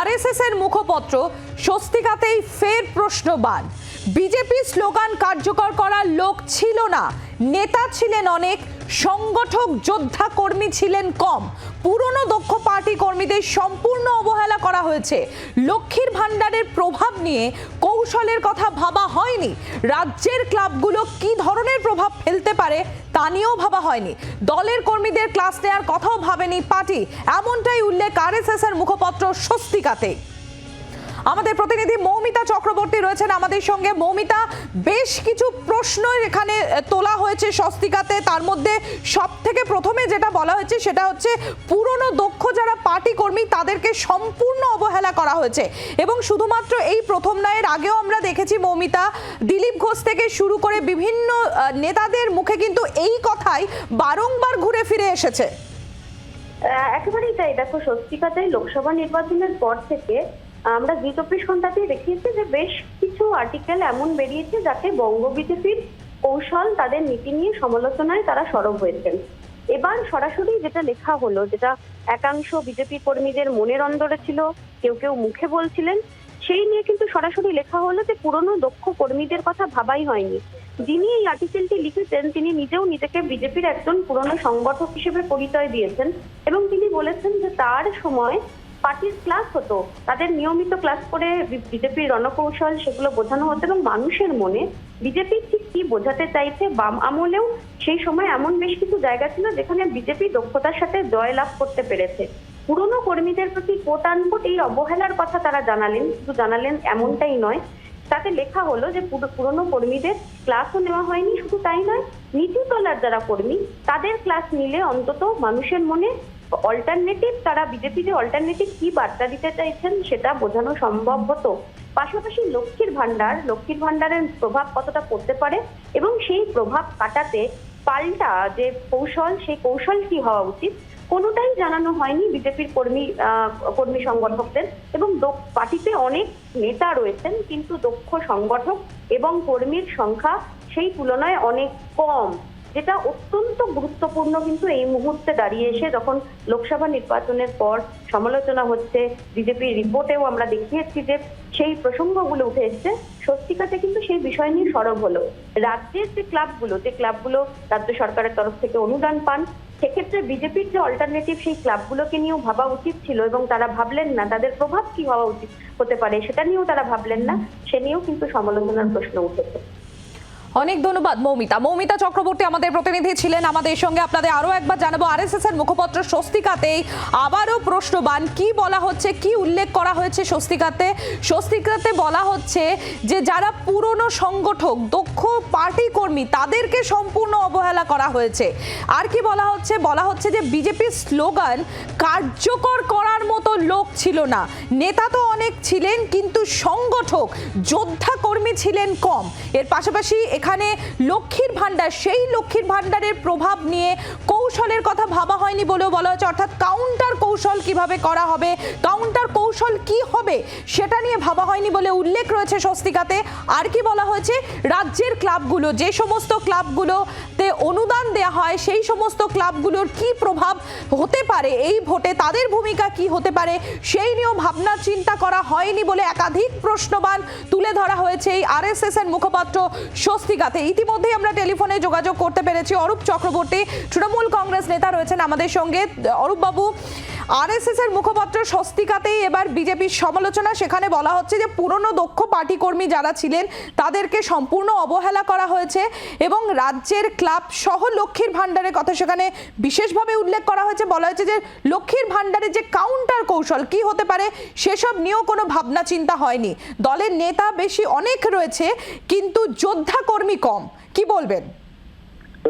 RSS এর মুখপত্র স্বস্তিকাতেই ফের প্রশ্নবান। BJP slogan কার্যকর করার লোক ছিল না। নেতা ছিলেন অনেক সংগঠক, যোদ্ধা কর্মী ছিলেন কম। পুরনো দক্ষ পার্টি কর্মীদের সম্পূর্ণ অবহেলা করা হয়েছে। লক্ষ্মীর ভাণ্ডারের প্রভাব নিয়ে কৌশলের কথা ভাবা হয়নি। রাজ্যের ক্লাবগুলো কি ধরনের প্রভাব ফেলতে পারে তা নিয়েও ভাবা হয়নি। দলের কর্মীদের ক্লাস নেওয়ার কথাও ভাবেনি পার্টি। এমনটাই উল্লেখ আরএসএস এর মুখপত্র স্বস্তিকাতে। আমাদের প্রতিনিধি মৌমিতা চক্রবর্তী রয়েছেন আমাদের সঙ্গে। মৌমিতা, বেশ কিছু প্রশ্ন এখানে তোলা হয়েছে স্বস্তিকাতে। তার মধ্যে সব থেকে প্রথমে যেটা বলা হয়েছে সেটা হচ্ছে, পুরনো দক্ষ যারা পার্টি কর্মী তাদেরকে সম্পূর্ণ অবহেলা করা হয়েছে। এবং শুধুমাত্র এই প্রথম নয়ের আগেও আমরা দেখেছি মৌমিতা, দিলীপ ঘোষ থেকে শুরু করে বিভিন্ন নেতাদের মুখে কিন্তু এই কথাই বারংবার ঘুরে ফিরে এসেছে। একেবারেই তাই। দেখো স্বস্তিকাতাই লোকসভা নির্বাচনের পর থেকে আমরা জি চব্বিশ ঘন্টাতেই দেখিয়েছি যে বেশ কিছু আর্টিকেল এমন বেরিয়েছে যাতে বঙ্গ বিজেপির কৌশল, তাদের নীতি নিয়ে সমালোচনায় তারা সরব হয়েছেন। এবার সরাসরি যেটা লেখা হলো, যেটা একাংশ বিজেপি কর্মীদের মনের অন্দরে ছিল, কেউ কেউ মুখে বলছিলেন, সেই নিয়ে কিন্তু সরাসরি লেখা হলো যে পুরনো দক্ষ কর্মীদের কথা ভাবাই হয়নি। যিনি এই আর্টিকেলটি লিখেছেন, তিনি নিজেও নিজেকে বিজেপির একজন পুরনো সংগঠক হিসেবে পরিচয় দিয়েছেন এবং তিনি বলেছেন যে তার সময় পার্টির ক্লাস হতো, তাদের নিয়মিত ক্লাস করে বিজেপির রণকৌশল সেগুলো বোঝানো হতো এবং মানুষের মনে বিজেপি ঠিক কি বোঝাতে চাইছে বাম আমলেও সেই সময় এমন বেশ কিছু জায়গা ছিল যেখানে বিজেপি দক্ষতার সাথে জয় লাভ করতে পেরেছে। পুরনো কর্মীদের প্রতি কোটানকোট এই অবহেলার কথা তারা জানালেন, শুধু জানালেন এমনটাই নয়, তাতে লেখা হলো যে পুরো- পুরনো কর্মীদের ক্লাসও নেওয়া হয়নি, শুধু তাই নয় নিচু তলার যারা কর্মী, তাদের ক্লাস নিলে অন্তত মানুষের মনে অল্টারনেটিভ তারা বিজেপি যে অল্টারনেটিভ কি বার্তা দিতে চাইছেন সেটা বোঝানো সম্ভব হতো। পাশাপাশি লক্ষ্মীর ভান্ডার লক্ষ্মীর ভান্ডারের প্রভাব কতটা পড়তে পারে এবং সেই প্রভাব কাটাতে পাল্টা যে কৌশল, সেই কৌশল কি হওয়া উচিত, কোনোটাই জানানো হয়নি বিজেপির কর্মী কর্মী সংগঠকদের এবং পার্টিতে অনেক নেতা রয়েছেন কিন্তু দক্ষ সংগঠক এবং কর্মীর সংখ্যা সেই তুলনায় অনেক কম। যেটা অত্যন্ত গুরুত্বপূর্ণ কিন্তু এই মুহূর্তে দাঁড়িয়ে এসে যখন লোকসভা নির্বাচনের পর সমালোচনা হচ্ছে, বিজেপির রিপোর্টেও আমরা দেখিয়েছি যে সেই প্রসঙ্গগুলো উঠে এসছে। স্বস্তিকাতে কিন্তু সেই বিষয় নিয়ে সরব হলো। রাজ্যের যে ক্লাবগুলো যে ক্লাবগুলো রাজ্য সরকারের তরফ থেকে অনুদান পান, সেক্ষেত্রে বিজেপির যে অল্টারনেটিভ সেই ক্লাবগুলোকে নিয়েও ভাবা উচিত ছিল এবং তারা ভাবলেন না, তাদের প্রভাব কি হওয়া উচিত হতে পারে সেটা নিয়েও তারা ভাবলেন না, সে নিয়েও কিন্তু সমালোচনার প্রশ্ন উঠেছে। অনেক ধন্যবাদ, মৌমিতা। মৌমিতা চক্রবর্তী আমাদের প্রতিনিধি ছিলেন। আমাদের সঙ্গে আপনাদের আরও একবার জানাব আরএসএস এর মুখপত্র স্বস্তিকাতেই। আবারও প্রশ্নবান, কি বলা হচ্ছে, কি উল্লেখ করা হয়েছে স্বস্তিকাতে? স্বস্তিকাতে বলা হচ্ছে যে, যারা পুরনো সংগঠক, দক্ষ পার্টি কর্মী, তাদেরকে সম্পূর্ণ অবহেলা করা হয়েছে। আর কি বলা হচ্ছে? বলা হচ্ছে যে, বিজেপির স্লোগান, কার্যকর করার মতো লোক ছিল না। নেতা তো অনেক ছিলেন, কিন্তু সংগঠক, যোদ্ধা কর্মী ছিলেন কম। এর পাশাপাশি এখানে লক্ষ্মীর ভাণ্ডার সেই লক্ষ্মীর ভাণ্ডারের প্রভাব নিয়ে কৌশলের কথা ভাবা হয়নি বলেও বলা হয়েছে। অর্থাৎ কাউন্টার কৌশল কীভাবে করা হবে কাউন্টার কৌশল কি হবে সেটা নিয়ে ভাবা হয়নি বলে উল্লেখ রয়েছে স্বস্তিকাতে। আর কি বলা হয়েছে? রাজ্যের ক্লাবগুলো, যে সমস্ত ক্লাবগুলোতে অনুদান দেওয়া হয়, সেই সমস্ত ক্লাবগুলোর কি প্রভাব হতে পারে? এই ভোটে তাদের ভূমিকা কি হতে পারে? সেই নিয়েও ভাবনা চিন্তা করা হয়নি বলে একাধিক প্রশ্নবান তুলে ধরা হয়েছে এই আরএসএস এর মুখপাত্র স্বস্তিকাতে। ইতিমধ্যেই আমরা টেলিফোনে যোগাযোগ করতে পেরেছি অরূপ চক্রবর্তী। তৃণমূল কংগ্রেস নেতা রয়েছেন আমাদের সঙ্গে। অরূপ বাবু আরএসএস এর মুখপাত্র স্বস্তিকাতেই এবার বিজেপির সমালোচনা। সেখানে বলা হচ্ছে যে, পুরনো দক্ষ পার্টি কর্মী যারা ছিলেন, তাদেরকে সম্পূর্ণ অবহেলা করা হয়েছে এবং রাজ্যের ক্লাব সহ লক্ষ্মীর ভাণ্ডারের কথা সেখানে বিশেষভাবে উল্লেখ করা হয়েছে। বলা হয়েছে যে, লক্ষ্মীর ভাণ্ডারের যে কাউন্টার কৌশল, কি হতে পারে সেসব নিয়েও কোনো ভাবনা চিন্তা হয়নি। দলের নেতা বেশি অনেক রয়েছে, কিন্তু যোদ্ধা কর্মী কম। কি বলবেন?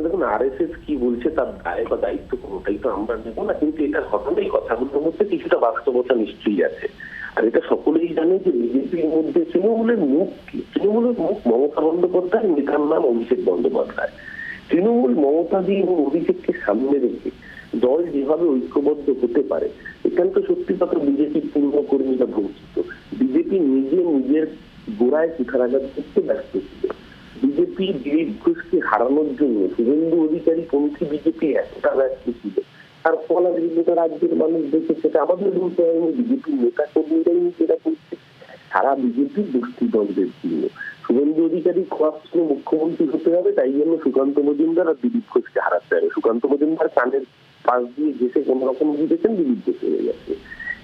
দেখুন আর এস এস কি বলছে তার দায় বা দায়িত্ব কোনোটাই তো আমরা নেব না, কিন্তু এটা ঘটনাই কথাগুলোর মধ্যে কিছুটা বাস্তবতা নিশ্চয়ই আছে। আর এটা সকলেই জানে যে বিজেপির মধ্যে তৃণমূলের মুখ তৃণমূলের মুখ মমতা বন্দ্যোপাধ্যায়, নেতার নাম অভিষেক বন্দ্যোপাধ্যায়। তৃণমূল মমতাদি এবং অভিষেককে সামনে রেখে দল যেভাবে ঐক্যবদ্ধ হতে পারে, এখানে তো সত্যি কথা বিজেপির পূর্ণ কর্মীরা বঞ্চিত। বিজেপি নিজে নিজের গোড়ায় কুঠারাঘাত করতে ব্যস্ত ছিল। বিজেপি দিলীপ হারানোর জন্য শুভেন্দু অধিকারী পন্থী বিজেপি এতটা ব্যস্ত ছিল তার ফল আজ কিন্তু রাজ্যের মানুষ দেখে সেটা আমাদের বলতে হয়নি বিজেপির নেতা কর্মীরাই সারা বিজেপির দুষ্টিদ্বন্দ্বের চিহ্ন শুভেন্দু অধিকারী কোয়াশনে মুখ্যমন্ত্রী হতে হবে, তাই জন্য সুকান্ত মজুমদার আর দিলীপ ঘোষকে হারাতে হবে। সুকান্ত মজুমদার কানের পাশ দিয়ে ঘেসে কোন রকম জিতেছেন, দিলীপ ঘোষ হয়ে গেছে।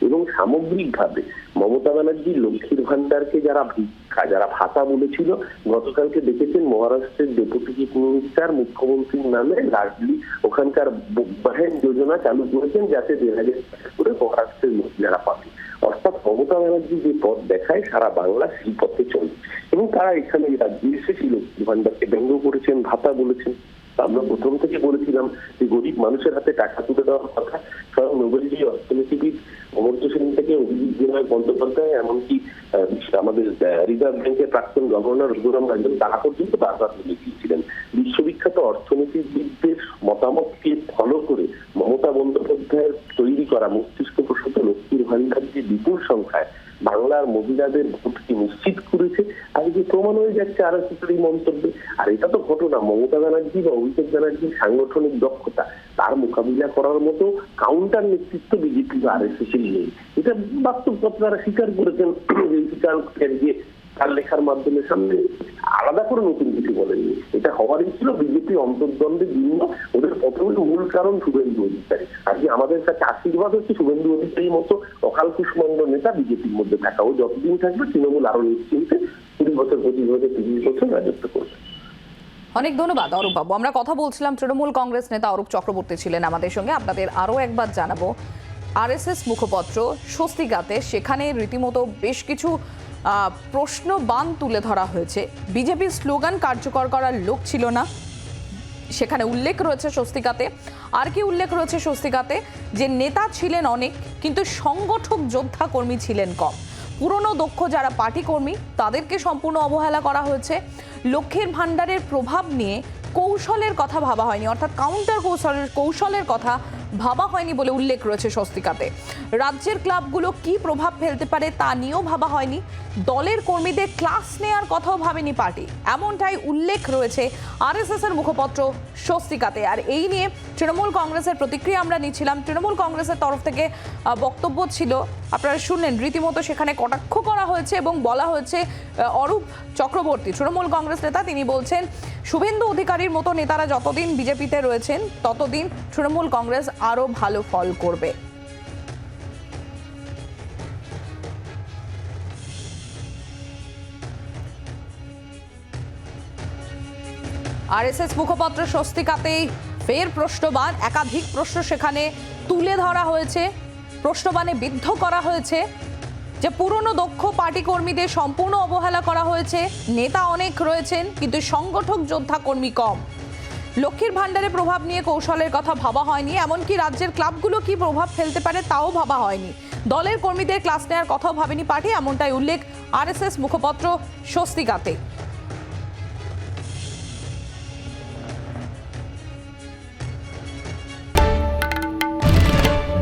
এবং সামগ্রিকভাবে মমতা ব্যানার্জি লক্ষ্মীর ভান্ডারকে যারা ভিক্ষা, যারা ভাতা বলেছিল, গতকালকে দেখেছেন মহারাষ্ট্রের ডেপুটি চিফ মিনিস্টার মুখ্যমন্ত্রীর নামে লার্জলি ওখানকার যোজনা চালু করেছেন যাতে দেড় হাজার করে মহারাষ্ট্রের মহিলারা পাবে। অর্থাৎ মমতা ব্যানার্জি যে পথ দেখায় সারা বাংলা সেই পথে চলছে এবং তারা এখানে রাজ্যে এসে ভান্ডারকে ব্যঙ্গ করেছেন, ভাতা বলেছেন। আমরা প্রথম থেকে বলেছিলাম যে গরিব মানুষের হাতে টাকা তুলে দেওয়ার কথা স্বয়ং নোবেলজি অর্থনীতিবিদ অমর্ত্য সেন থেকে অভিজিৎ বিনয় বন্দ্যোপাধ্যায়, এমনকি আমাদের রিজার্ভ ব্যাংকের প্রাক্তন গভর্নর রঘুরাম রাজন তারা পর্যন্ত বারবার তুলে দিয়েছিলেন। বিশ্ববিখ্যাত অর্থনীতিবিদদের মতামতকে ফলো করে মমতা বন্দ্যোপাধ্যায়ের তৈরি করা মস্তিষ্ক প্রসূত লক্ষ্মীর ভান্ডার যে বিপুল সংখ্যায় বাংলার মহিলাদের ভোটকে নিশ্চিত করেছে? আজকে প্রমাণ হয়ে যাচ্ছে আর এই মন্তব্যে, আর এটা তো ঘটনা। মমতা ব্যানার্জি বা অভিষেক ব্যানার্জির সাংগঠনিক দক্ষতা, তার মোকাবিলা করার মতো কাউন্টার নেতৃত্ব বিজেপি বা আর এস এস এর নেই এটা বাস্তব কথা তারা স্বীকার করেছেন যে তার লেখার মাধ্যমে সামনে আলাদা করে নতুন কিছু বলেননি এটা হওয়ারই ছিল বিজেপি অন্তর্দ্বন্দ্বে ভিন্ন ওদের প্রথমে মূল কারণ শুভেন্দু অধিকারী। আজকে আমাদের কাছে আশীর্বাদ হচ্ছে শুভেন্দু অধিকারীর মতো অকাল কুষ্মাণ্ড নেতা বিজেপির মধ্যে থাকা। ও যতদিন থাকবে তৃণমূল আরও নিশ্চিন্তে কুড়ি বছর, পঁচিশ বছর, তিরিশ বছর রাজত্ব করবে। অনেক ধন্যবাদ অরূপ বাবু। আমরা কথা বলছিলাম তৃণমূল কংগ্রেস নেতা অরূপ চক্রবর্তী ছিলেন আমাদের সঙ্গে। আপনাদের আরও একবার জানাব। আরএসএস মুখপত্র স্বস্তিকাতে সেখানে রীতিমতো বেশ কিছু প্রশ্ন বান তুলে ধরা হয়েছে। বিজেপির স্লোগান, কার্যকর করার লোক ছিল না। সেখানে উল্লেখ রয়েছে স্বস্তিকাতে। আর কি উল্লেখ রয়েছে স্বস্তিকাতে? যে নেতা ছিলেন অনেক, কিন্তু সংগঠক যোদ্ধা কর্মী ছিলেন কম। পুরনো দক্ষ যারা পার্টি কর্মী, তাদেরকে সম্পূর্ণ অবহেলা করা হয়েছে। লক্ষ্যের ভাণ্ডারের প্রভাব নিয়ে কৌশলের কথা ভাবা হয়নি, অর্থাৎ কাউন্টার কৌশলের কৌশলের কথা ভাবা হয়নি বলে উল্লেখ রয়েছে স্বস্তিকাতে। রাজ্যের ক্লাবগুলো কি প্রভাব ফেলতে পারে তা নিয়েও ভাবা হয়নি। দলের কর্মীদের ক্লাস নেওয়ার কথাও ভাবেনি পার্টি। এমনটাই উল্লেখ রয়েছে আরএসএস এর মুখপত্র স্বস্তিকাতে। আর এই নিয়ে তৃণমূল কংগ্রেসের প্রতিক্রিয়া আমরা নিচ্ছিলাম। তৃণমূল কংগ্রেসের তরফ থেকে বক্তব্য ছিল আপনারা শুনলেন, রীতিমতো সেখানে কটাক্ষ করা হয়েছে এবং বলা হয়েছে অরূপ চক্রবর্তী, তৃণমূল কংগ্রেস নেতা। তিনি বলছেন, শুভেন্দু অধিকারীর মতো নেতারা যতদিন বিজেপিতে রয়েছেন, ততদিন তৃণমূল কংগ্রেস আরও ভালো ফল করবে। আরএসএস মুখপাত্র স্বস্তিকাতেই ফের প্রশ্নবান একাধিক প্রশ্ন সেখানে তুলে ধরা হয়েছে। প্রশ্নবানে বিদ্ধ করা হয়েছে যে পুরনো দক্ষ পার্টি কর্মীদের সম্পূর্ণ অবহেলা করা হয়েছে। নেতা অনেক রয়েছেন, কিন্তু সংগঠক যোদ্ধা কর্মী কম। লক্ষ্মীর ভাণ্ডারে প্রভাব নিয়ে কৌশলের কথা ভাবা হয়নি, এমনকি রাজ্যের ক্লাবগুলো কি প্রভাব ফেলতে পারে তাও ভাবা হয়নি। দলের কর্মীদের ক্লাস নেওয়ার কথাও ভাবেনি পার্টি, এমনটাই উল্লেখ আরএসএস মুখপত্র স্বস্তিকাতে।